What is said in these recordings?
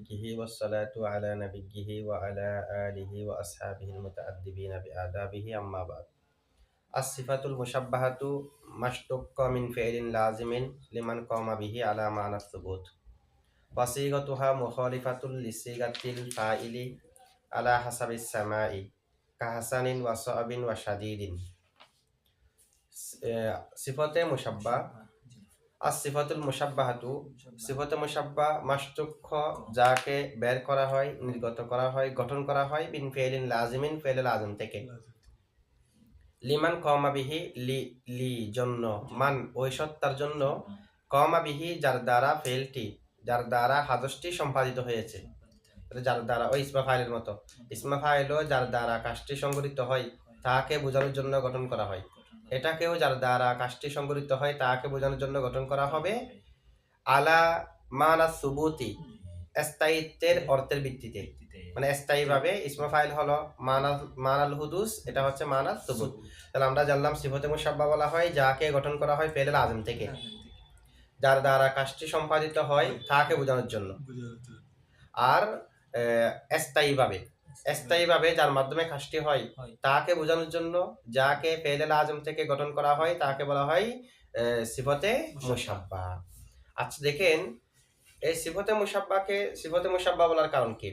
نبيه والصلاة على نبيه وعلى آله وأصحابه المتأدبين بآدابه أما بعد. الصفة المشبهة مشتق من فعل لازم لمن قام به على معنى الثبوت. وصيغتها مخالفة لصيغة الفاعل على حسب السماء كحسن وصعب وشديد. صفة مشبه আসিফাতুল মুসাব্বাহাতু সিফাতে মুসাব্বা মাসতুক্ষ যাকে বের করা হয় নির্গত করা হয় গঠন করা হয় বিন ফেলিন লাজিমিন ফেলেল আজম থেকে। লিমান কমাবিহি লি লি জন্য। মান ওই সত্তার জন্য। কমাবিহি যার দ্বারা ফেলটি যার দ্বারা হাদসটি সম্পাদিত হয়েছে। যার দ্বারা ওই ইসমা ফাইলের মতো। ইসমা ফাইলও যার দ্বারা কাজটি সংগঠিত হয় তাকে বোঝানোর জন্য গঠন করা হয়। এটাকেও যার দ্বারা কাজটি সংগঠিত হয় তাকে বোঝানোর জন্য গঠন করা হবে আলা মানা সুবুতি স্থায়িত্বের অর্থের ভিত্তিতে। মানে স্থায়ী ভাবে ইসমা ফাইল হলো মানাল মানাল হুদুস এটা হচ্ছে মানাল সুবুত। তাহলে আমরা জানলাম সিফতে মুসাব্বা বলা হয় যাকে গঠন করা হয় ফেলেল আজম থেকে। যার দ্বারা কাজটি সম্পাদিত হয় তাকে বোঝানোর জন্য। আর স্থায়ীভাবে। স্থায়ীভাবে যার মাধ্যমে কাজটি হয় তাকে বোঝানোর জন্য যাকে ফেলেল আজম থেকে গঠন করা হয় তাকে বলা হয় সিফতে মুসাব্বা আচ্ছা দেখেন এই সিফতে মুসাব্বাকে সিফতে মুসাব্বা বলার কারণ কি?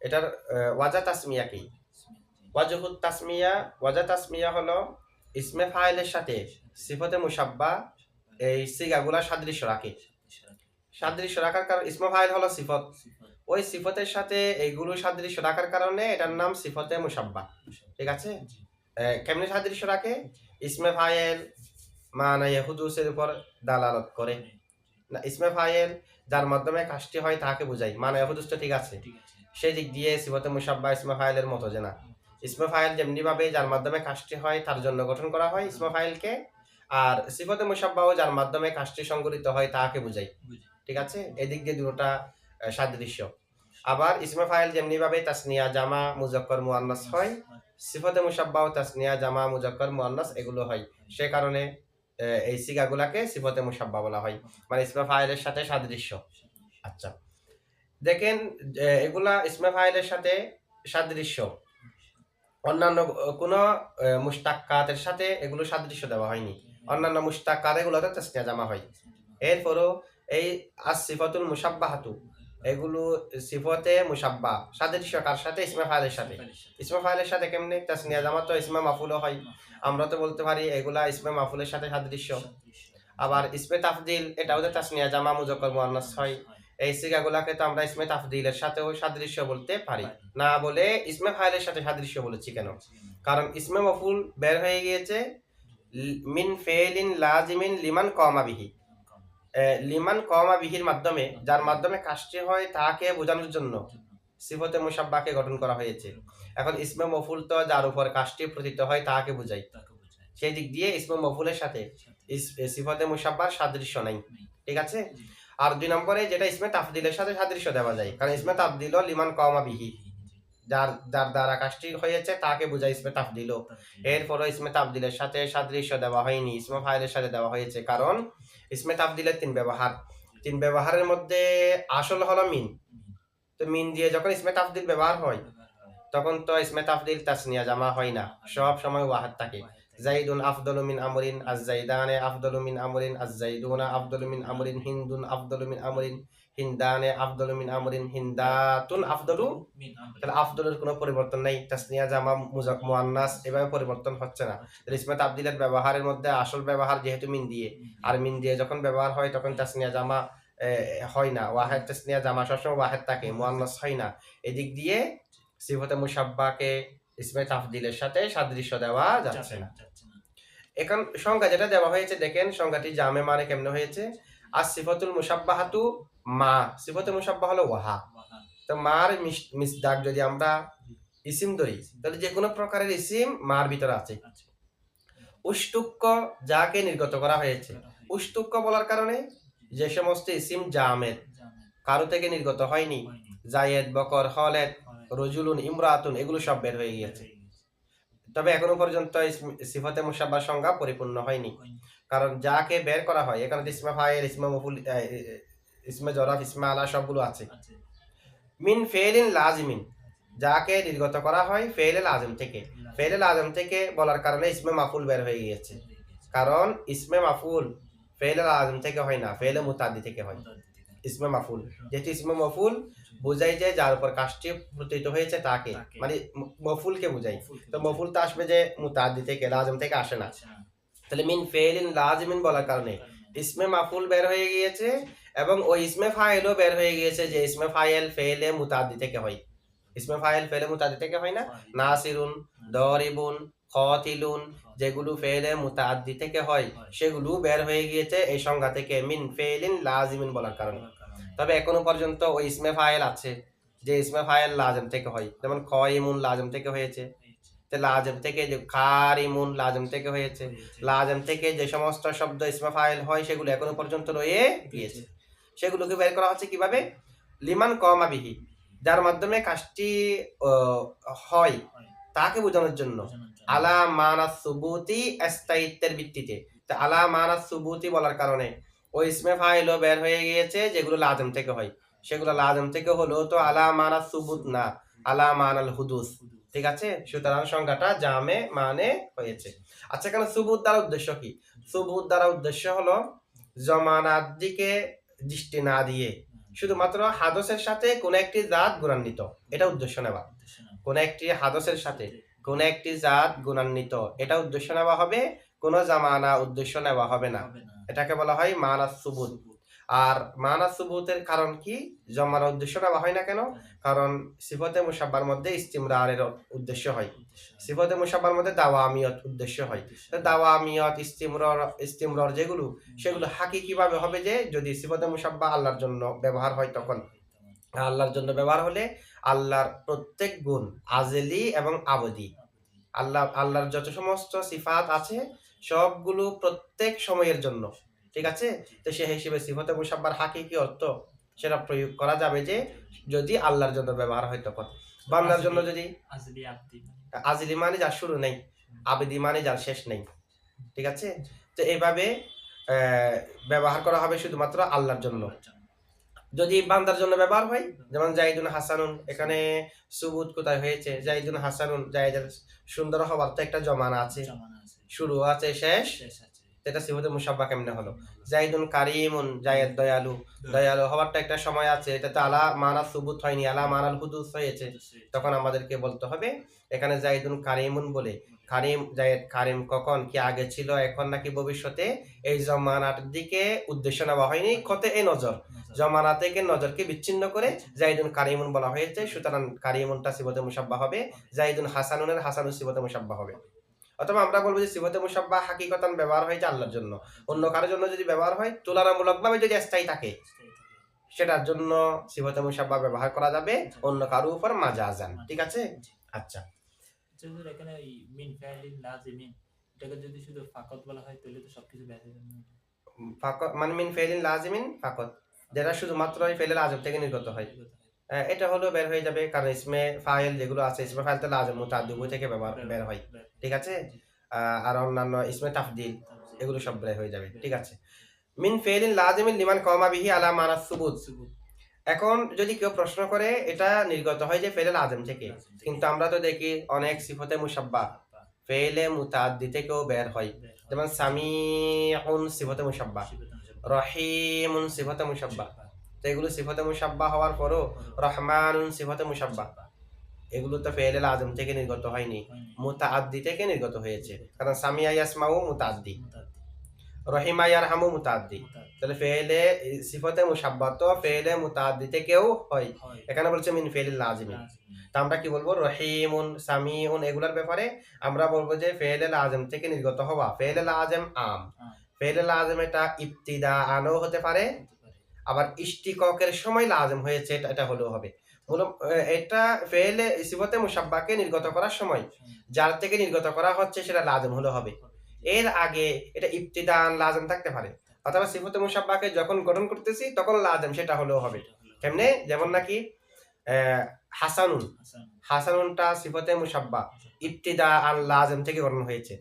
এটার ওয়াজা তাসমিয়া কি? ওয়াজহুত তাসমিয়া ওয়াজা তাসমিয়া হলো ইসমে ফাইলের সাথে সিফতে মুসাব্বা এই সিগাগুলা সাদৃশ্য রাখে। সাদৃশ্য রাখার কারণ ইসমে ফাইল হলো সিফত। ওই সিফতের সাথে এইগুলো সাদৃশ্য রাখার কারণে এটার নাম সিফতে মুসাব্বা ঠিক আছে? কেমনি সাদৃশ্য রাখে? ইসমে ফাইল মানে হুদুসের উপর দালালত করে। না ইসমে ফাইল যার মাধ্যমে কাজটি হয় তাকে বোঝাই। মানে হুদুস তো ঠিক আছে। সেই দিক দিয়ে সিফতে মুসাব্বা ইসমে ফাইলের মতো যে না। ইসমে ফায়েল যেমনি ভাবে যার মাধ্যমে কাজটি হয় তার জন্য গঠন করা হয় ইসমে ফাইলকে আর সিফতে মুসাব্বাও যার মাধ্যমে কাজটি সংগঠিত হয় তাকে বোঝাই। ঠিক আছে? এদিক দিয়ে দুটোটা সাদৃশ্য। আবার ইসমে ফাইল যেমনি ভাবে তাসনিয়া, জামা, মুজাক্কর, মুআন্নাস হয়, সিফতে মুসাব্বাও তাসনিয়া, জামা, মুজাক্কর, মুআন্নাস এগুলো হয়। সে কারণে এই সিগাগুলাকে সিফতে মুসাব্বা বলা হয়। মানে ইসমে ফাইলের সাথে সাদৃশ্য। আচ্ছা। দেখেন এগুলা ইসমে ফাইলের সাথে সাদৃশ্য। অন্যান্য কোনো মুস্তাক্কাতের সাথে এগুলো সাদৃশ্য দেওয়া হয়নি। অন্যান্য মুস্তাক্কাত এগুলোতে তাসনিয়া জামা হয়। এরপরও এই আসিফতুল মুসাব্বাহাতু এগুলো সিফতে মুসাব্বা সাদৃশ্য কার সাথে? ইসমা ফাইলের সাথে। ইসমা ফাইলের সাথে কেমনে তাসনিয়া? জামা তো ইসমা মাফুলও হয়। আমরা তো বলতে পারি এগুলা ইসমে মাফুলের সাথে সাদৃশ্য আবার ইসমে তাফদিল এটাও যে তাসনিয়া জামা মুজক্কর মুআন্নাস হয়। এই সিগাগুলাকে তো আমরা ইসমে তাফদিলের সাথেও সাদৃশ্য বলতে পারি। না বলে ইসমে ফাইলের সাথে সাদৃশ্য বলেছি কেন? কারণ ইসমে মাফুল বের হয়ে গিয়েছে মিন ফেলিন লাজিমিন লিমান কমাবিহি লিমান কমা বিহির মাধ্যমে যার মাধ্যমে কাজটি হয় তাকে বোঝানোর জন্য সিফতে মুসাব্বাকে গঠন করা হয়েছে। এখন ইসমে মফুল তো যার উপর কাজটি প্রতীত হয় তাকে বোঝাই সেই দিক দিয়ে ইসমে মফুলের সাথে সিফতে মুসাব্বার সাদৃশ্য নাই। ঠিক আছে? আর দুই নম্বরে যেটা ইসমে তাফদিলের সাথে সাদৃশ্য দেওয়া যায় কারণ ইসমে তাফদিল লিমান কমা বিহি যার যার দ্বারা কাজটি হয়েছে তাকে বোঝায় ইসমে তাফদিল। এরপরও ইসমে তাফদিলের সাথে সাদৃশ্য দেওয়া হয়নি ইসমে ফাইলের সাথে দেওয়া হয়েছে। কারণ ইসমে তাফদিলের তিন ব্যবহার। তিন ব্যবহারের মধ্যে আসল হলো মিন। তো মিন দিয়ে যখন ইসমে তাফদিল ব্যবহার হয়, তখন তো ইসমে তাফদিল তাসনিয়া জামা হয় না। সব সময় ওয়াহাদ থাকে। জাইদুন আফদলু মিন আমরিন আজ জাইদানে আফদলু মিন আমরিন আজ জাইদুনা আফদলু মিন আমরিন হিন্দুন আফদলু মিন আমরিন। হিন্দানে আফদলু মিন আমরিন হিন্দাতুন আফদলু তাহলে আফদলের কোনো পরিবর্তন নাই। তাসনিয়া জামা মুজাক মুআন্নাস এভাবে পরিবর্তন হচ্ছে না। তাহলে ইসমে তাবদিলের ব্যবহারের মধ্যে আসল ব্যবহার যেহেতু মিন দিয়ে। আর মিন দিয়ে যখন ব্যবহার হয় তখন তাসনিয়া জামা হয় না। ওয়াহেদ তাসনিয়া জামা সবসময় ওয়াহেদ থাকে মুআন্নাস হয় না। এদিক দিয়ে সিফতে মুসাব্বাকে ইসমে তাফদিলের সাথে সাদৃশ্য দেওয়া যাচ্ছে না এখন সংজ্ঞা যেটা দেওয়া হয়েছে দেখেন সংজ্ঞাটি জামে মানে কেমনে হয়েছে? আর সিফতুল মুসাব্বাহাতু মা সিফতে মুসাব্বা হলো ওয়াহা। তো মার মিসদাক যদি আমরা ইসিম ধরি তাহলে যে কোনো প্রকারের ইসিম মার ভিতরে আছে। উষ্টুক্য যাকে নির্গত করা হয়েছে। উষ্টুক্য বলার কারণে যে সমস্ত ইসিম জামেদ কারও থেকে নির্গত হয়নি। জায়েদ বকর হলেদ রজুলুন ইমরাতুন এগুলো সব বের হয়ে গিয়েছে। তবে এখনও পর্যন্ত সিফতে মুসাব্বার সংজ্ঞা পরিপূর্ণ হয়নি। কারণ যাকে বের করা হয় এখানে ইসমা ফাইল ইসমা মফুল ইসমে জরাফ ইসমে আলা সবগুলো আছে। মিন ফেলিন লাজিমিন যাকে নির্গত করা হয় ফেলে লাজিম থেকে। ফেলে লাজিম থেকে বলার কারণে ইসমে মাফুল বের হয়ে গিয়েছে। কারণ ইসমে মাফুল ফেলে লাজিম থেকে হয় না ফেলে মুতাদ্দি থেকে হয়। ইসমে মাফুল। যেহেতু ইসমে মফুল বোঝাই যে যার উপর কাজটি প্রতীত হয়েছে তাকে। মানে মফুলকে বোঝাই। তো মফুল তো আসবে যে মুতাদ্দি থেকে লাজিম থেকে আসে না। তাহলে মিন ফেলিন লাজিমিন বলার কারণে। ইসমে মাফুল বের হয়ে গিয়েছে এবং ওই ইসমে ফাইলও বের হয়ে গিয়েছে যে ইসমে ফাইল ফেলে মুতাদ্দি থেকে হয়। ইসমে ফাইল ফেলে মুতাদ্দি থেকে হয় না? নাসিরুন দরিবুন খতিলুন যেগুলো ফেলে মুতাদ্দি থেকে হয় সেগুলো বের হয়ে গিয়েছে এই সংজ্ঞা থেকে মিন ফেলিন লাজিমিন বলার কারণে। তবে এখনও পর্যন্ত ওই ইসমে ফাইল আছে যে ইসমে ফাইল লাজম থেকে হয়। যেমন কয়মুন লাজম থেকে হয়েছে। তো লাজম থেকে যে কারিমুন লাজম থেকে হয়েছে। লাজম থেকে যে সমস্ত শব্দ ইসমে ফাইল হয় সেগুলো এখনও পর্যন্ত রয়ে গিয়েছে। সেগুলোকে বের করা হচ্ছে কীভাবে? লিমান কমাবিহি যার মাধ্যমে কাজটি হয়। তাকে বোঝানোর জন্য। আলা মানা সুবুতি স্থায়িত্বের ভিত্তিতে। তো আলা মানা সুবুতি বলার কারণে ওই ইসমে ফাইলও বের হয়ে গিয়েছে যেগুলো লাজম থেকে হয়। সেগুলো লাজম থেকে হলো তো আলা মানা সুবুত না। আলা মানাল হুদুস। ঠিক আছে? সুতরাং সংখ্যাটা জামে মানে হয়েছে। আচ্ছা এখানে সুবুত দ্বারা উদ্দেশ্য কি? সুবুত দ্বারা উদ্দেশ্য হলো জমানার দিকে দৃষ্টি না দিয়ে। শুধুমাত্র হাদসের সাথে কোন একটি জাত গুণান্বিত। এটা উদ্দেশ্য নেওয়া। কোন একটি হাদসের সাথে কোন একটি জাত গুণান্বিত। এটা উদ্দেশ্য নেওয়া হবে কোন জামানা উদ্দেশ্য নেওয়া হবে না। এটাকে বলা হয় মানাস সুবুত। আর মানাস সুবুতের কারণ কি? জমার উদ্দেশ্য নেওয়া হয় না কেন? কারণ সিফতে মুসাব্বার মধ্যে ইস্তিমরারের উদ্দেশ্য হয়। সিফতে মুসাব্বার মধ্যে দাওয়ামিয়ত উদ্দেশ্য হয়। তো দাওয়ামিয়ত, ইস্তিমরর ইস্তিমরর যেগুলো, সেগুলো হাকি কীভাবে হবে যে যদি সিফতে মুসাব্বা আল্লাহর জন্য ব্যবহার হয় তখন। আল্লাহর জন্য ব্যবহার হলে আল্লাহর প্রত্যেক গুণ আজেলি এবং আবদি। আল্লাহ, আল্লাহর যত সমস্ত সিফাত আছে, সবগুলো প্রত্যেক সময়ের জন্য। ঠিক আছে? তো সে হিসেবে সিফতে মুসাব্বার হাকিকি অর্থ? সেটা প্রয়োগ করা যাবে যে যদি আল্লাহর জন্য ব্যবহার হয় তখন। বাংলার জন্য যদি আজলি মানে। যার শুরু নেই আবেদি মানে যার শেষ নেই। ঠিক আছে? তো এইভাবে আহ, ব্যবহার করা হবে শুধুমাত্র আল্লাহর জন্য। যদি বান্দার জন্য ব্যবহার হয় যেমন জাইদুন হাসানুন এখানে সুবুত কোথায় হয়েছে? জাইদুন হাসানুন জাইদের সুন্দর হবার তো একটা জমানা আছে। জমানা আছে। শুরু আছে শেষ? এটা সিফতে মুসাব্বা কেমনে হলো? জাইদুন কারিমুন জায়েদ দয়ালু। দয়ালু হওয়ারটা একটা সময় আছে এটা তো আলা মানা সুবুত হয়নি, আলা মানাল হুদুস হয়েছে। তখন আমাদেরকে বলতে হবে, এখানে জাইদুন কারিমুন বলে, কারিম জায়েদ কারিম কখন কি আগে ছিল, এখন নাকি ভবিষ্যতে? এই জমানার দিকে উদ্দেশ্য নেওয়া হয়নি কতে এই নজর। জমানা থেকে নজরকে বিচ্ছিন্ন করে জাইদুন কারিমুন বলা হয়েছে, সুতরাং কারিমুনটা সিবতে মুসাব্বা হবে জাইদুন হাসানুনের হাসানুন সিবতে মুসাব্বা হবে। অথবা আমরা বলব যে সিবতে মুসাব্বা হাকিকতান ব্যবহার হয়েছে আল্লাহর জন্য। অন্য কারোর জন্য যদি ব্যবহার হয় তুলনামূলকভাবে যদি স্থায়ী থাকে সেটার জন্য সিবতে মুসাব্বা ব্যবহার করা যাবে অন্য কারও উপর মাজাজান। ঠিক আছে? আচ্ছা। এখানে মিন ফাইলিন লাজিমিন এটাকে যদি শুধু ফাকত বলা হয় তাহলে তো সবকিছু ব্যাখ্যা যাবে। না। ফাকত মানে মিন লাজিমিন ফাকত। যেটা শুধুমাত্র এই ফেলের আজম থেকে নির্গত হয়। এটা হলো বের হয়ে যাবে কারণ ইসমে ফাইল যেগুলো আছে ইসমে ফাইল তো লাজম মুতাদ্দি উভয় থেকে ব্যবহার বের হয়। ঠিক আছে? আর অন্যান্য ইসমে তাফদিল এগুলো সব বের হয়ে যাবে ঠিক আছে? মিন ফেলিন লাজিমিন লিমান কমা বিহি আলা মানা সুবুত। এখন যদি কেউ প্রশ্ন করে এটা নির্গত হয় যে ফেলেল আজম থেকে কিন্তু আমরা তো দেখি অনেক সিফতে মুসাব্বা ফেলে মুতাদ্দি থেকেও বের হয়। যেমন সামিউন সিফতে মুসাব্বা রহিমুন সিফতে মুসাব্বা তো এগুলো সিফতে মুসাব্বা হওয়ার পরও রহমানুন সিফতে মুসাব্বা এগুলো তো ফেলেল আজম থেকে নির্গত হয়নি মুতাআদ্দি থেকে নির্গত হয়েছে। কারণ সামিয়া ইয়াসমাউ মুতাআদ্দি রহিমা ইয়ারহামু মুতাআদ্দি। তাহলে ফেলে সিফতে মুসাব্বা তো ফেলে মুতাআদ্দি থেকেও হয়। এখানে বলছে মিন ফেলিল লাজিমি। তা আমরা কি বলব? রহিমুন সামিউন এগুলোর ব্যাপারে আমরা বলব যে ফেলেল আজম থেকে নির্গত হওয়া ফেলেল আজম আম। ফেলেল আজম এটা ইবতিদা আনো হতে পারে। আবার ইষ্টিককের সময় লাজম হয়েছে এটা হলেও হবে। এটা ফেলে সিফতে মুসাব্বাকে নির্গত করার সময়, যার থেকে নির্গত করা হচ্ছে সেটা লাজম হলে হবে। এর আগে এটা ইবতিদান লাজম থাকতে পারে। অথবা সিফতে মুসাব্বাকে যখন গঠন করতেছি, তখন লাজম সেটা হলেও হবে। কেমনে? যেমন নাকি হাসানুন। হাসানুনটা সিফতে মুসাব্বা ইবতিদা আন লাজম থেকে গঠন হয়েছে।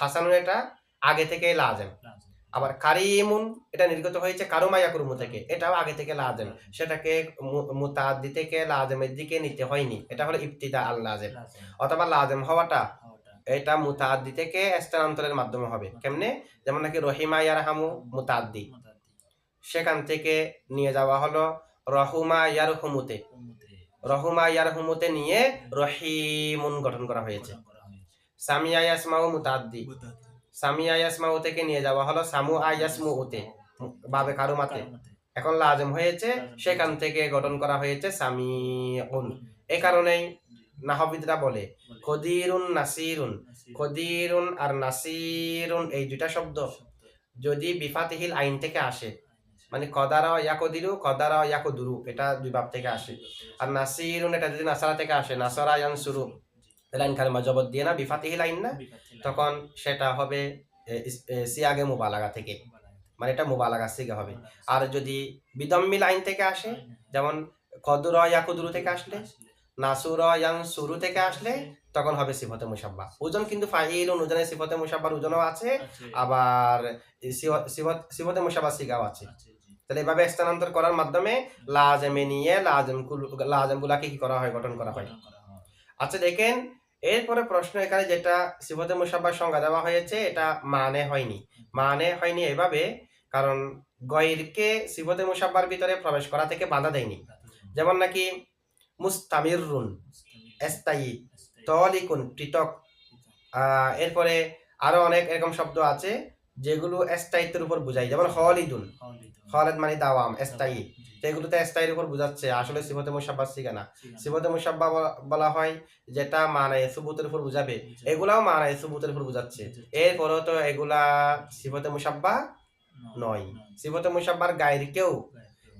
হাসানুন এটা আগে থেকে লাজম। আবার কারিমুন এটা নির্গত হয়েছে কারুমা ইয়াকুরুমু থেকে। এটাও আগে থেকে লাজেম। সেটাকে মু- মুতাদ্দি থেকে লাজেমের দিকে নিতে হয়নি। এটা হলো ইফতিদা আল লাজেম। অথবা লাজেম হওয়াটা। এটা মুতাদ্দি থেকে স্থানান্তরের মাধ্যমে হবে। কেমনে? যেমন নাকি রহিমা ইয়ারহামু মুতাদ্দি সেখান থেকে নিয়ে যাওয়া হলো রহুমা ইয়ারহুমুতে। উম্মতে রহুমা ইয়ারহুমুতে নিয়ে রহিমুন গঠন করা হয়েছে। সামিয়া ইয়াসমাউ মুতাদ্দি সামিয়া ইয়াসমাউ থেকে নিয়ে যাওয়া হলো সামু আয়াসমু উতে বাবে কারুমাতে এখন লাজম হয়েছে, সেখান থেকে গঠন করা হয়েছে সামিউন এই কারণেই নাহবিদরা বলে কদিরুন নাসিরুন নাসির কদিরুন আর নাসিরুন এই দুইটা শব্দ যদি বিফাতিহিল আইন থেকে আসে মানে কদারা ইয়াকদিরু কদারা ইয়াকদুরু এটা দুই বাব থেকে আসে। আর নাসিরুন এটা যদি নাসারা থেকে আসে, নাসারা ইয়ানসুরু তাহলে আইন কালেমা জবত দিয়ে না বিফাতিহিল লাইন না? তখন সেটা হবে সিয়াগে মুবালাগা থেকে। মানে এটা মুবালাগা সিগা হবে। আর যদি বিদম্মিল লাইন থেকে আসে যেমন কদুর ইয়াকুদুরু থেকে আসলে নাসুর ইয়ান সুরু থেকে আসলে তখন হবে সিফতে মুসাব্বা ওজন কিন্তু ফাইলুন ওজনে সিফতে মুসাব্বার ওজনও আছে আবার সিফ- সিফত- মুসাব্বা সিগাও আছে। তাহলে এভাবে স্থানান্তর করার মাধ্যমে লাজেমে নিয়ে লাজেম লাজেম গুলাকে কি করা হয়। গঠন করা হয়। আচ্ছা দেখেন এরপরে প্রশ্ন এখানে যেটা সিফতে মুসাব্বার সংজ্ঞা দেওয়া হয়েছে, এটা মানে হয়নি। মানে হয়নি এভাবে, কারণ গয়েরকে সিফতে মুসাব্বার ভিতরে প্রবেশ করা থেকে বাধা দেয়নি। যেমন নাকি, মুস্তামিরুন, এস্তায়ী তলিকুন পৃথক। এরপরে আরও অনেক এরকম শব্দ আছে। যেগুলো স্থায়িত্বের উপর বুঝাই যেমন হলিদুন হলেদ মানে দাওয়াম তো এগুলোতে স্থায়ীর উপর বুঝাচ্ছে আসলে সিফতে মুসাব্বা শিখে না সিফতে মুসাব্বা বলা- হয় যেটা মানে সুবুতের উপর বুঝাবে। এগুলাও মানে সুবুতের উপর বুঝাচ্ছে। এরপরেও তো এগুলা সিফতে মুসাব্বা নয়। সিফতে মুসাব্বার গায়ের কেউ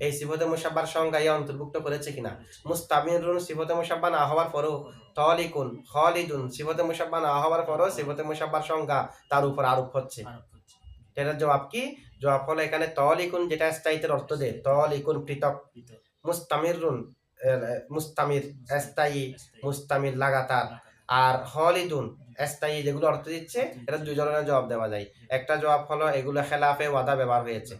এই সিফতে মুসাব্বার সংজ্ঞায় অন্তর্ভুক্ত করেছে কিনা? মুস্তামিরুন সিফতে মুসাব্বা না হওয়ার পরও তলিকুন খলিদুন সিফতে মুসাব্বা না হওয়ার পরও সিফতে মুসাব্বার সংজ্ঞা তার উপর আরোপ হচ্ছে। এটার জবাব কি? জবাব হলো এখানে তল ইকুন যেটা স্থায়িত্বের অর্থ দেয় তলিকুন পৃথক। মুস্তামিরুন মুস্তামির, স্থায়ী, মুস্তামির লাগাতার। আর হল হলিদুন স্থায়ী যেগুলো অর্থ দিচ্ছে, এটা দুই ধরনের জবাব দেওয়া যায়। একটা জবাব হলো এগুলো খেলাফে ওয়াদা ব্যবহার হয়েছে।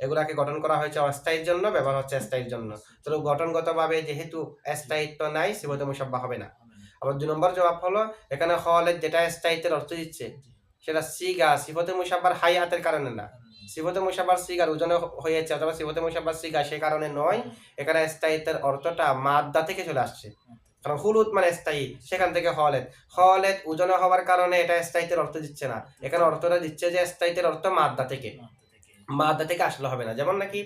এগুলাকে গঠন করা হয়েছে অস্থায়ীর জন্য, ব্যবহার হচ্ছে স্থায়ীর জন্য। তো গঠনগতভাবে যেহেতু স্থায়িত্ব নাই সিবতে মুসাব্বা হবে না। আবার দুই নম্বর জবাব হলো এখানে হলের যেটা স্থায়িত্বের অর্থ দিচ্ছে সেটা সিগা, সিফতে মুসাব্বার হাইয়াতের কারণে না। সিফতে মুসাব্বার সিগার ওজনে হয়েছে অথবা সিফতে মুসাব্বার সিগা সে কারণে নয়, এখানে স্থায়িত্বের অর্থটা মাদ্দা থেকে চলে আসছে। কারণ হুলুদ মানে স্থায়ী, সেখান থেকে হলেদ। হলেদ ওজনে হওয়ার কারণে এটা স্থায়িত্বের অর্থ দিচ্ছে না। এখানে অর্থটা দিচ্ছে যে স্থায়িত্বের অর্থ মাদ্দা থেকে। মাদ্দা থেকে আসলে হবে না। যেমন নাকি,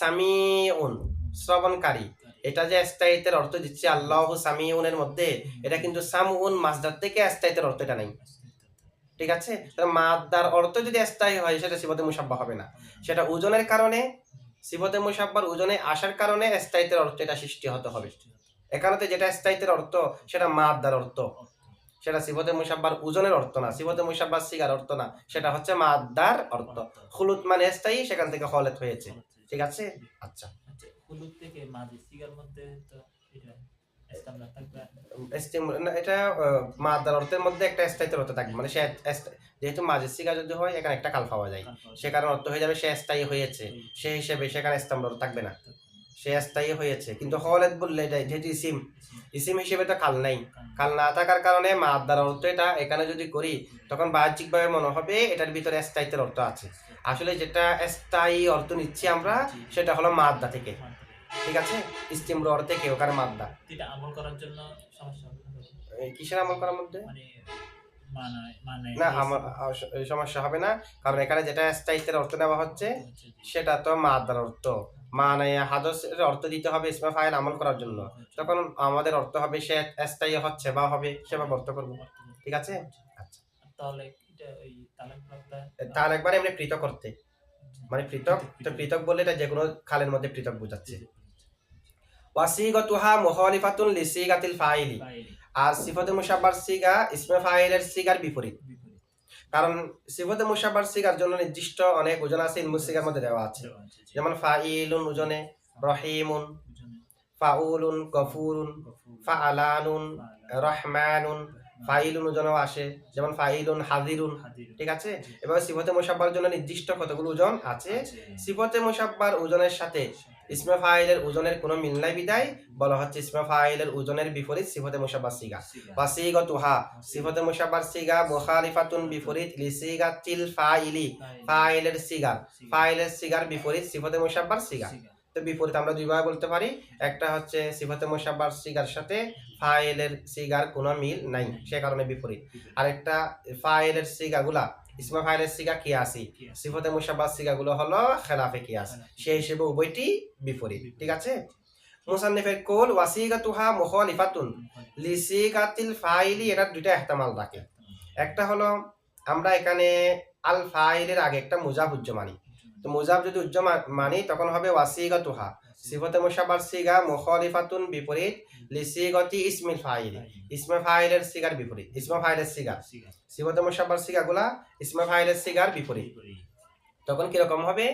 সামিউন, শ্রবণকারী। এটা যে স্থায়িত্বের অর্থ দিচ্ছে আল্লাহ সামিউনের মধ্যে, এটা কিন্তু সামউন মাসদার থেকে স্থায়িত্বের অর্থ এটা নেই। ঠিক আছে? মাদ্দার অর্থ যদি স্থায়ী হয়, সেটা সিবতে মুসাব্বা হবে না। সেটা ওজনের কারণে সিবতে মুসাব্বার ওজনে আসার কারণে স্থায়িত্বের অর্থ এটা সৃষ্টি হতে হবে। এখানেতে যেটা স্থায়িত্বের অর্থ, সেটা মাদার অর্থ। সেটা সিবতে মুসাব্বার ওজনের অর্থ না। সিবতে মুসাব্বার সিগার অর্থ না। সেটা হচ্ছে মাদার অর্থ। খুলুত মানে স্থায়ী, সেখান থেকে হলেত হয়েছে। ঠিক আছে? আচ্ছা। হলুদ থেকে মাঝে সিগার মধ্যে তো এটা ইসলামরা থাকবে স্টিম- না, এটা আহ, মাদ্দার অর্থের মধ্যে একটা স্থায়িত্বের অর্থ থাকবে। মানে সে যেহেতু সিগা যদি হয় এখানে একটা কাল পাওয়া যায়। সে কারণে অর্থ হয়ে যাবে সে স্থায়ী হয়েছে। সে হিসেবে সেখানে স্তম্ভ থাকবে না। সে স্থায়ী হয়েছে। কিন্তু হলেদ বললে এটা যেহেতু ইসিম ইসিম হিসেবে তো কাল নাই। কাল না থাকার কারণে মাদ্দার অর্থ এটা এখানে যদি করি তখন বাহ্যিকভাবে মনে হবে এটার ভিতরে স্থায়িত্বের অর্থ আছে। আসলে যেটা স্থায়ী অর্থ নিচ্ছি আমরা সেটা হলো মাদ্দা থেকে। ঠিক আছে? স্টিম রড থেকে ওখানে মাদ্দা এটা আমল করার জন্য সমস্যা কিসের আমল করার মধ্যে? মানে মানে না আমার সমস্যা হবে না। কারণ এখানে যেটা স্থায়িত্বের অর্থ নেওয়া হচ্ছে সেটা তো মাদার অর্থ। মানে হাদসের অর্থ দিতে হবে ইসমা ফাইল আমল করার জন্য। তখন আমাদের অর্থ হবে সে স্থায়ী হচ্ছে বা হবে সেভাবে অর্থ করব। ঠিক আছে? আচ্ছা। তাহলে একবার এমনি পৃথক করতে মানে পৃথক তো পৃথক। বললে এটা যে কোনো খালের মধ্যে পৃথক বোঝাচ্ছে। ওয়াসিগতুহা মুখালিফাতুন লিসিগাতিল ফাইলি আর সিফাতে মুসাব্বার সিগা ইসমে ফাইলের সিগার বিপরীত কারণ সিফতে মুসাব্বার সিগার জন্য নির্দিষ্ট অনেক ওজন আছে ইলমু সিগার মধ্যে দেওয়া আছে। যেমন ফাইলুন ওজনে রহিমুন ফাউলুন গফুরুন ফাআলানুন রহমানুন ফাইলুন ওজনও আসে। যেমন ফাইলুন হাজিরুন। ঠিক আছে। এবার সিফতে মুসাব্বার জন্য নির্দিষ্ট কতগুলো ওজন আছে? আছে। সিফতে মুসাব্বার ওজনের সাথে। ইসমে ফাইলের ওজনের কোনো মিল নাই বিদায়। বলা হচ্ছে ইসমে ফাইলের ওজনের বিপরীত সিফতে মুসাব্বার সিগা। সিগা। ওয়াসিগাতুহা সিফতে মুসাব্বার সিগা মুখালিফাতুন বিপরীত লিসিগাতিল ফাইলি। ফাইলের সিগার ফাইলের সিগার বিপরীত সিফতে মুসাব্বার সিগা। সিগা। তো বিপরীত আমরা দুইভাবে বলতে পারি। একটা হচ্ছে সিফতে মুসাব্বার সিগার সাথে ফাইলের সিগার কোনো মিল নাই। সে কারণে বিপরীত। আরেকটা ফাইলের সিগাগুলা ইসমা ফাইলের সিগা কিয়াসি? সিফতে মুসাব্বার সিগাগুলো হলো খেলাফে কিয়াস সেই হিসেবে উভয়টি বিপরীত। ঠিক আছে? মুসান্নিফের কোল ওয়াসিগাতুহা মুখালিফাতুন। লিসিগাতিল ফাইলি এটা দুইটা এহতামাল রাখে একটা হলো আমরা এখানে আল ফাইলের আগে একটা মুজাব উজ্জ মানি তো মুজাব যদি উজ্জ মানি তখন হবে ওয়াসিগাতুহা। সিফতে মুসাব্বার সিগা মুখালিফাতুন বিপরীত লিসিগতি ইসমিল ফাইল। ইসমে ফাইলের সিগার বিপরীত। ইসমে ফাইলের সিগা। সিফতে মুসাব্বার সিগাগুলা ইসমে ফাইলের সিগার বিপরীত। তখন কীরকম হবে?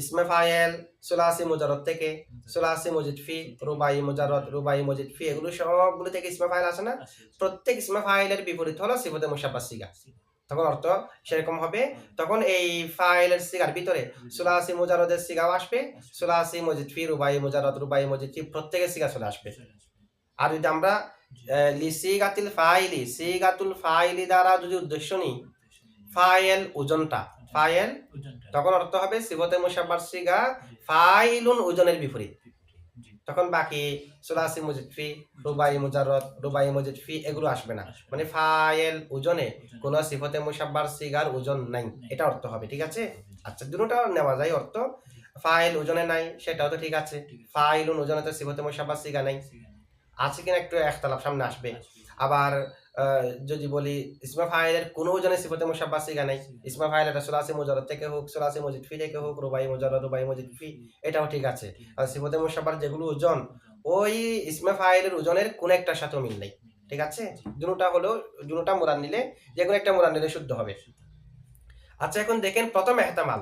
ইসমে ফাইল সুলাসি মুজারত থেকে সুলাসি মজিদ ফি রুবাই মুজারত রুবাই মজিদ ফি এগুলো সবগুলো থেকে ইসমে ফাইল আসে না? প্রত্যেক ইসমে ফাইলের বিপরীত হলো সিফতে মুসাব্বার সিগা। সিগা। তখন অর্থ সেরকম হবে। তখন এই ফাইলের সিগার ভিতরে সুলাসি মুজারদের সিগাও আসবে। সুলাসি মজিদ ফি রুবাই মুজারত রুবাই মজিদ ফি প্রত্যেকের সিগা চলে আসবে। আর যদি আমরা আহ, লিসিগাতিল ফাইলি সিগাতুল ফাইলি দ্বারা যদি উদ্দেশ্য নিই ফাইল ওজনটা ফাইল তখন অর্থ হবে সিবতে মুসাব্বার সিগা ফাইলুন ওজনের বিপরীত। তখন বাকি সুলাসি মজিদ ফি রুবাই মুজারত রুবাই মজিদ ফি এগুলো আসবে না। মানে ফায়েল ওজনে কোনো সিফতে মুসাব্বার সিগার ওজন নাই। এটা অর্থ হবে ঠিক আছে? আচ্ছা দুটোটা নেওয়া যায় অর্থ। ফাইল ওজনে নাই সেটাও তো ঠিক আছে। ফাইল ওজনে তো সিফতে মুসাব্বার সিগা নাই। আছে কিনা একটু একতলাপ সামনে আসবে। আবার যদি বলি ইসমা ফাইলের কোনো ওজনে সিফতে মুসাব্বা সিগা নাই। ইসমা ফাইলের সুলাসি মুজারদ থেকে হোক সোলাসি মজিদ ফি থেকে হোক রুবাই মুজারদ রুবাই মজিদ ফি এটাও ঠিক আছে। আর সিফতে মুসাব্বার যেগুলো ওজন ওই ইসমা ফাইলের ওজনের কোন একটা সাথে মিল নেই। ঠিক আছে? দুটা হলো দুটা মুরান নিলে যে কোনো একটা মুরান নিলে শুদ্ধ হবে। আচ্ছা এখন দেখেন প্রথম এহতামাল।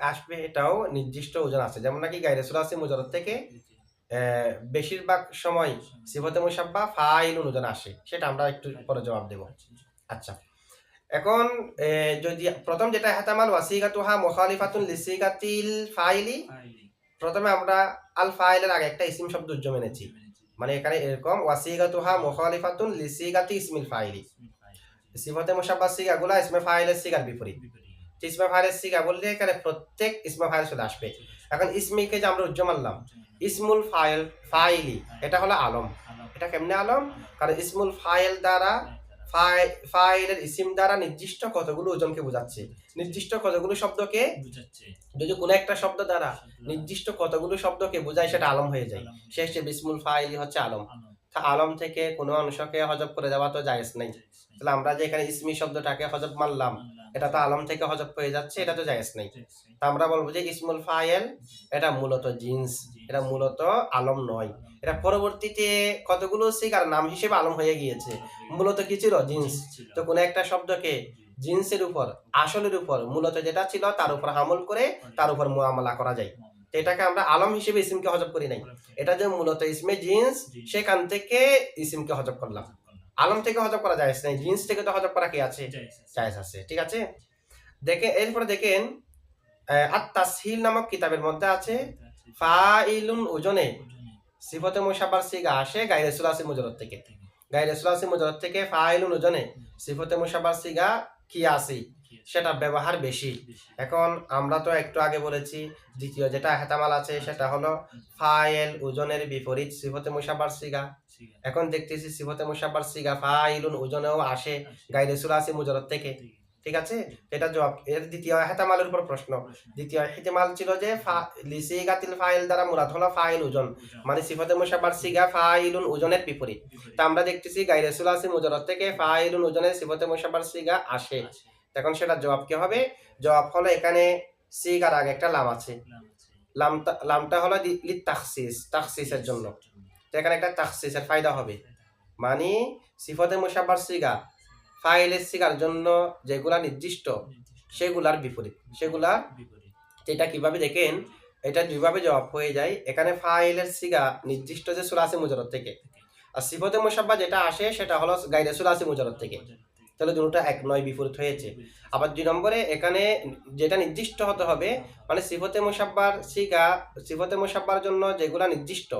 আসবে। এটাও নির্দিষ্ট ওজন আছে। যেমন নাকি গাইরে সুলাসি মুজারদ থেকে বেশিরভাগ সময় সিফতে মুসাব্বা ফাইল অনুদান আসে সেটা আমরা একটু পরে জবাব দেব। আচ্ছা। এখন যদি প্রথম যেটা হেতামাল ওয়াসিগাতুহা মুখালিফাতুন লিসিগাতিল ফাইলি। প্রথমে আমরা আল ফাইলের আগে একটা ইসিম শব্দ উজ্জ মেনেছি। মানে এখানে এরকম ওয়াসিগাতুহা মুখালিফাতুন লিসিগাতি ইসমিল ফাইলি। সিফতে মুসাব্বা সিগাগুলা ইসমে ফাইলের সিগার বিপরীত। ইসমে ফাইলের সিগা বললে এখানে প্রত্যেক ইসমে ফাইল চলে আসবে। এখন ইসমিকে যে আমরা উজ্জ মানলাম ইসমুল ফাইল ফাইলি এটা হলো আলম। এটা কেমনে আলম? কারণ ইসমুল ফাইল দ্বারা ফাই- ফাইলের ইসিম দ্বারা নির্দিষ্ট কতগুলো ওজনকে বোঝাচ্ছে? নির্দিষ্ট কতগুলো শব্দকে? যদি কোনো একটা শব্দ দ্বারা নির্দিষ্ট কতগুলো শব্দকে বোঝায় সেটা আলম হয়ে যায়। সে শেষে বিসমুল ফাইলি হচ্ছে আলম। আলম থেকে কোনো অংশকে হজব করে দেওয়া তো জায়েজ নাই। তাহলে আমরা যে এখানে ইসমি শব্দটাকে হজব মানলাম, এটা তো আলম থেকে হজব হয়ে যাচ্ছে, এটা তো জায়েজ নাই। তা আমরা বলব যে ইসমুল ফাইল এটা মূলত জিন্স, এটা মূলত আলম নয়। এটা পরবর্তীতে কতগুলো সিগার নাম হিসেবে আলম হয়ে গিয়েছে? মূলত কি ছিল? জিন্স। তো কোনো একটা শব্দকে জিন্সের উপর, আসলের উপর মূলত যেটা ছিল, তার উপর আমল করে, তার উপর মুআমালা করা যায়। এটাকে আমরা আলম হিসেবে ইসিমকে হজব করি নাই। এটা যে মূলত ইসমে জিন্স সেখান থেকে ইসিমকে হজব করলাম। আলম থেকে হজব করা যায় না জিন্স থেকে তো হজব করা কি আছে? জায়েজ আছে। ঠিক আছে? দেখে এরপরে দেখেন আত তাসহিল নামক কিতাবের মধ্যে আছে ফাইলুন ওজনে। সিফতে মুসাব্বার সিগা আসে গাইরে সুলাসি মুজরত থেকে। গাইরে সুলাসি মুজরত থেকে ফাইলুন ওজনে। সিফতে মুসাব্বার সিগা কি আসি সেটা ব্যবহার বেশি। এখন আমরা তো একটু আগে বলেছি দ্বিতীয় যেটা হেতামাল আছে সেটা হলো ফাইল ওজনের বিপরীত সিফতে মুসাব্বার সিগা। এখন দেখতেছি সিফতে মুসাব্বার সিগা ফাইলুন ওজনেও আসে গাইরে সুলাসি মুজরত থেকে। ঠিক আছে। এটা জবাব এর দ্বিতীয় হেতামালের উপর প্রশ্ন। দ্বিতীয় হেতামাল ছিল যে ফা- লিসিগাতিল ফাইল দ্বারা মুরাদ হলো ফাইল ওজন। মানে সিফতে মুসাব্বার সিগা ফাইলুন ওজনের বিপরীত। তা আমরা দেখতেছি গাইরে সুলাসি মুজরত থেকে ফাইলুন ওজনের সিফতে মুসাব্বার সিগা আসে। এখন সেটা জবাব কি হবে? জবাব হলো এখানে সিগার আগে একটা লাম আছে। লামটা লামটা হলো তাখসিস তাখসিসের জন্য। তো এখানে একটা তাখসিসের ফায়দা হবে। মানে সিফতে মুসাব্বার সিগা ফাইলের সিগার জন্য যেগুলা নির্দিষ্ট সেগুলার বিপরীত। সেগুলা এটা কীভাবে দেখেন? এটা দুইভাবে জবাব হয়ে যায়। এখানে ফাইলের সিগা নির্দিষ্ট যে সুলাসি মুজরত থেকে। আর সিফতে মুসাব্বা যেটা আসে সেটা হলো গাইরে সুরাসি মুজারত থেকে। তাহলে দুটোটা এক নয় বিপরীত হয়েছে আবার দুই নম্বরে এখানে যেটা নির্দিষ্ট হতে হবে মানে সিফতে মুসাব্বার সিগা সিফতে মুসাব্বার জন্য যেগুলা নির্দিষ্ট,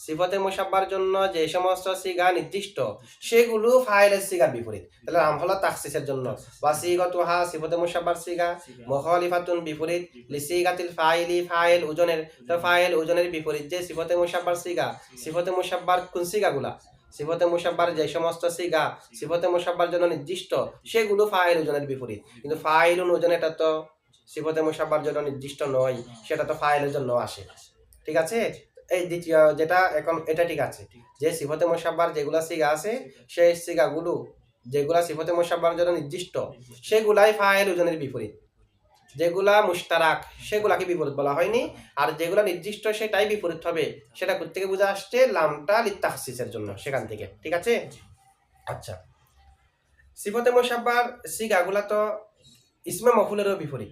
সিফতে মুসাব্বার জন্য যে সমস্ত সিগা নির্দিষ্ট, সেগুলো ফাইলের সিগার বিপরীত। তাহলে নাম হলো তাকসিসের জন্য। ওয়াসিগত হা সিফতে মুসাব্বার সিগা মুখালিফাতুন বিপরীত লিসিগাতিল ফাইলি, ফাইল ওজনের ফাইল ওজনের বিপরীত যে সিফতে মুসাব্বার সিগা সিফতে মুসাব্বার কোন সিগাগুলা সিফতে মুসাব্বার যে সমস্ত সিগা সিফতে মুসাব্বার জন্য নির্দিষ্ট সেগুলো ফাইল ওজনের বিপরীত। কিন্তু ফাইল ওজন এটা তো সিফতে মুসাব্বার জন্য নির্দিষ্ট নয় সেটা তো ফাইলের জন্য আসে। ঠিক আছে? এই দ্বিতীয় যেটা এখন এটা ঠিক আছে। যে সিফতে মুসাব্বার যেগুলা সিগা আছে সেই সিগাগুলো যেগুলা সিফতে মুসাব্বার জন্য নির্দিষ্ট। সেগুলাই ফাইল ওজনের বিপরীত। যেগুলা মুশতারাক, সেগুলাকে বিপরীত বলা হয়নি। আর যেগুলা নির্দিষ্ট, সেটাই বিপরীত হবে। সেটা থেকে বোঝা আসছে? লামটা লিত্তাহসিসের জন্য, সেখান থেকে। ঠিক আছে? আচ্ছা। সিফতে মুসাব্বার সিগাগুলা তো ইসমা মফুলেরও বিপরীত।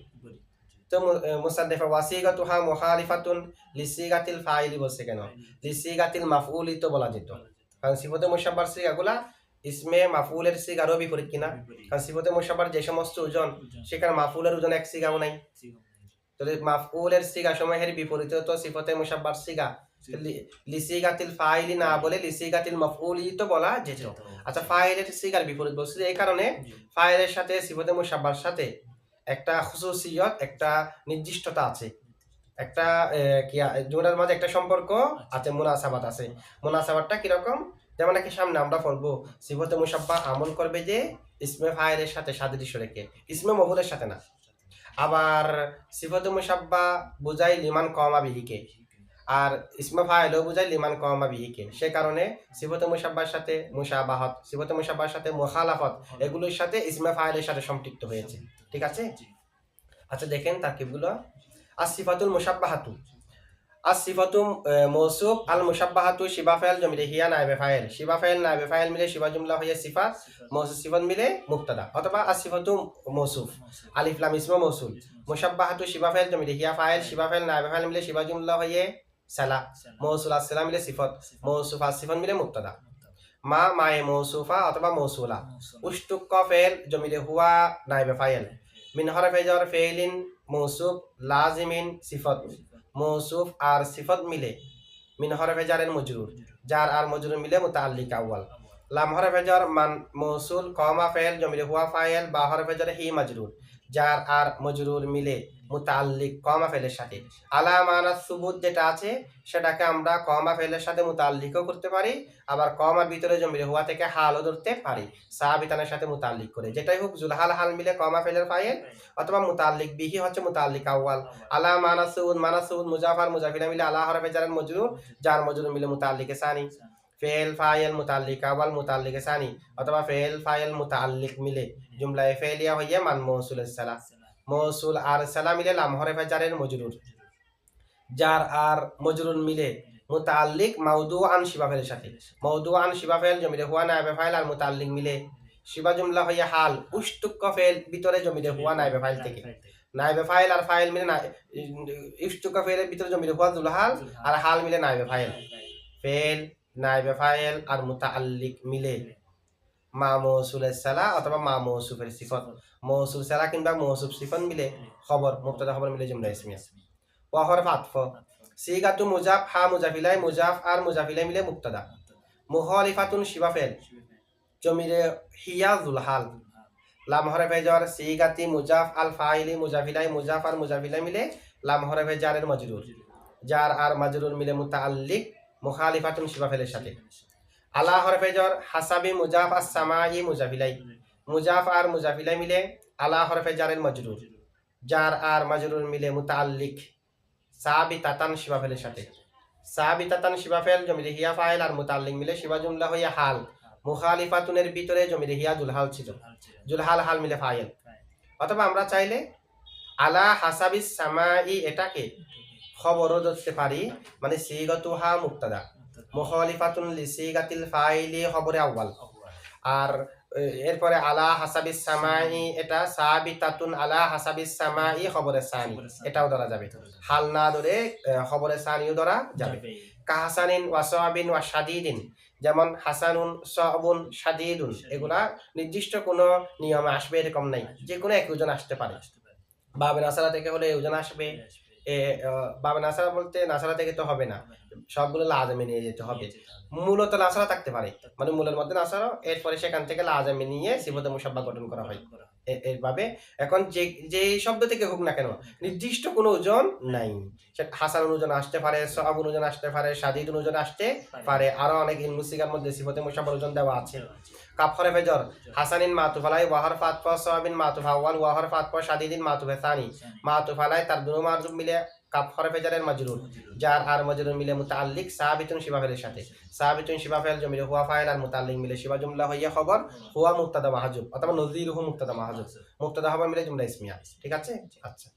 তো মুসাদ্দেফা ওয়াসিগাতুহা মুখালিফাতুন লিসিগাতিল তো বলা যেত। কারণ ইসমে মাফুলের সিগারও বিপরীত কিনা? কারণ সিফতে মুসাব্বার যে সমস্ত ওজন সেখানে মাফুলের ওজন এক সিগাও নাই। তাহলে মাফউলের সিগা সমূহের বিপরীত তো সিফতে মুসাব্বার সিগা লিসিগাতিল ফাইলি না বলে লিসিগাতিল মাফউলি তো বলা যেত। আচ্ছা ফাইলের সিগার বিপরীত বলছে এই কারণে ফাইলের সাথে সিফতে মুসাব্বার সাথে একটা খুসুসিয়ত একটা নির্দিষ্টতা আছে। একটা কি দুটার মাঝে একটা সম্পর্ক আছে মুনাসাবাত আছে। মুনাসাবাতটা কীরকম? যেমন নাকি সামনে আমরা পড়ব সিফতে মুসাব্বা আমল করবে যে ইসমে ফাইলের সাথে সাদৃশ্য রেখে, ইসমে মহুলের সাথে না। আবার সিফতে মুসাব্বা বুঝাই লিমান কমা বিহিকে, আর ইসমে ফাইলও বুঝাই লিমান কমা বিহিকে। সে কারণে সিফতে মুসাব্বার সাথে মুসাবাহত সিফতে মুসাব্বার সাথে মুখালাফত, এগুলোর সাথে ইসমে ফাইলের সাথে সম্পৃক্ত হয়েছে। ঠিক আছে? আচ্ছা দেখেন তাকিবগুলো। আর সিফাতুল মুসাব্বাহাতু। আর সিফাতু মৌসুফ আল মুসাব্বাহাতু শিবা ফাইল জমিলে হিয়া নাইবে ফাইল শিবা ফাইল নাইবে ফাইল মিলে শিবা জুমলা হইয়া সিফাত মৌসুফ সিফাত মিলে মুক্তাদা অথবা আর সিফাতু মৌসুফ আলিফ লাম ইসমে মৌসুল মুসাব্বাহাতু শিবা ফাইল জমিলে হিয়া ফাইল শিবা ফাইল নাইবে ফাইল মিলে শিবা জুমলা হইয়ে সালা মৌসুল আসসালাম মিলে সিফত মৌসুফ আর মিলে মুক্তাদা মা মায়ে মৌসুফা অথবা মৌসুলা উষ্টুক্ক ফেল জমিলে হুয়া নাইবে ফাইল মিন হরফে ফেইলিন মৌসুফ লাজিমিন সিফত মৌসুফ আর সিফত মিলে। মিন হরফে জারের মজরুর। যার আর মজরুর মিলে মুতাল্লিক আউয়াল। লাম হরফে জর মান মৌসুল কমা ফেল জমিলে হুয়া ফায়েল বা হরফে হি মজরুর। জার আর মজরুর মিলে মুতাল্লিক কমা ফেলের সাথে। আলা মানা সুবুত যেটা আছে, সেটাকে আমরা কমা ফেলের সাথে মুতাল্লিকও করতে পারি, আবার কমার ভিতরে জমিলে হুয়া থেকে হালও ধরতে পারি সাহাবিতানের সাথে মুতাল্লিক করে। যেটাই হোক, জুলহাল হাল মিলে কমা ফেলের ফাইল, অথবা মুতাল্লিক বিহি হচ্ছে মুতাল্লিক আউয়াল। আলা মানাসুদ মানাসুদ মুজাফার, মুজাফিরা মিলে আলা হরফে জারের মজরুর, যার মজরুর মিলে মুতাল্লিকে সানি। ফেল ফাইল মুতাল্লিক আওয়াল মুতাল্লিকে সানি অথবা ফেল ফাইল মুতাল্লিক মিলে জুমলায়ে ফেলিয়া হইয়া মান মৌসুল সালা মৌসুল আর সালা মিলে লাম হরফে জারের মজরুর যার আর মজরুর মিলে মুতাল্লিক মাউদু আন শিবাফেলের সাথে মৌদু আন শিবাফেল জমিরে হুয়া নাইবে ফাইল আর মুতাল্লিক মিলে শিবা জুমলা হইয়া হাল উষ্টুক্ক ফেল ভিতরে জমিরে হুয়া নাইবে ফাইল থেকে নাইবে ফাইল আর ফাইল মিলে নাই ইষ্টুক্ক ফেলের ভিতরে জমিরে হুয়া জুলহাল আর হাল মিলে নাইবে ফাইল ফেল নাইবে ফাইল আর মুতাল্লিক মিলে। মা মৌসুলের সালা অথবা মা মৌসুফের সিফত। মৌসুফ সালা কিংবা মৌসুফ সিফত মিলে খবর মুক্তদা খবর মিলে জুমলা ইসমিয়া ওয়াহর ফাতফ। সিগাতু মুজাফ, হা মুজাফিলাই, মুজাফ, আর মুজাফিলাই মিলে মুক্তদা মুহলিফাতুন শিবাফেল জমিরে হিয়া জুলহাল। লামহরে ভেজর সিগাতি মুজাফ, আল ফাইলি মুজাফিলাই, মুজাফ আর মুজাফিলাই মিলে লামহরে ভেজারের মজরুর। যার আর মাজরুর মিলে মুতাআল্লিক মুখালিফাতুন শিবাফেলের সাথে। আলা হরফে জর হাসাবি মুজাফ আর সামাই মুজাফিলাই। মুজাফ আর মুজাফিলাই মিলে আলা হরফে জারের মজরুর। যার আর মাজরুর মিলে মুতাআল্লিক। সাবি তাতান শিবাফেলের সাথে। সাবি তাতান শিবাফেল জমিরে হিয়া ফাইল আর মুতাআল্লিক মিলে শিবা হইয়া হাল। মুখালিফাতুনের ভিতরে জমিরে হিয়া জুলহাল ছিল। জুলহাল হাল মিলে ফাইল। অথবা আমরা চাইলে আলা হাসাবি সামাই এটাকে খবরও ধরতে পারি। মানে সিগতুহা মুক্তাদা। মুখালিফাতুন লিসিগাতিল ফাইলি খবরে আউয়াল। আর এরপরে আলা হাসাবিস সামাই এটা সাবিতাতুন আলা হাসাবিস সামাই খবরের সানি। এটাও ধরা যাবে। হাল না ধরে আহ, খবরের সানিও ধরা যাবে। কাহাসানিন ওয়া সাবিন ওয়া শাদিদিন। যেমন হাসানুন সাবুন শাদিদুন। এগুলা নির্দিষ্ট কোনো নিয়মে আসবে এরকম নাই। যে কোনো এক ওজন আসতে পারে। আসতে পারে। বাবে নাসারা থেকে হলে ওজন আসবে। বাবে নাসারা বলতে নাসারা থেকে তো হবে না। সবগুলো লাজামে নিয়ে যেতে হবে। মূলত নাসারা থাকতে পারে। মানে মূলের মধ্যে নাসারা এরপরে সেখান থেকে লাজামে নিয়ে সিবতে মুসাব্বা গঠন করা হয়। এভাবে এখন যে যে শব্দ থেকে হোক না কেন নির্দিষ্ট কোনো ওজন নাই। হাসান অনুজন আসতে পারে সব অনুজন আসতে পারে সাদিদ অনুজন আসতে পারে। আরও অনেক ইনমুসিকার মধ্যে সিফতে মুসাব্বার ওজন দেওয়া আছে। কাফরে ফেজর হাসানিন মাতুফালাই ওয়াহর ফাতফ সাবিন মাতুফা ওয়াল ওয়াহর ফাতফ সাদিদিন মাতুফে সানি। মাতুফালাই তার দুনো মাতুফ মিলে কাফরে ফেজরের মাজরুর যার আর মাজরুর মিলে মুতাল্লিক সাহাবিতুন শিবাফেলের সাথে। সাহাবিতুন শিবাফেল জমিলে হুয়া ফাইল আর মুতাল্লিক মিলে শিবা জুমলা হইয়া খবর হুয়া মুক্তাদা মাহাজুব অথবা নজির হু মুক্তাদা মাহাজুব মুক্তাদা খবর মিলে জুমলা ইসমিয়া। ঠিক আছে? আচ্ছা।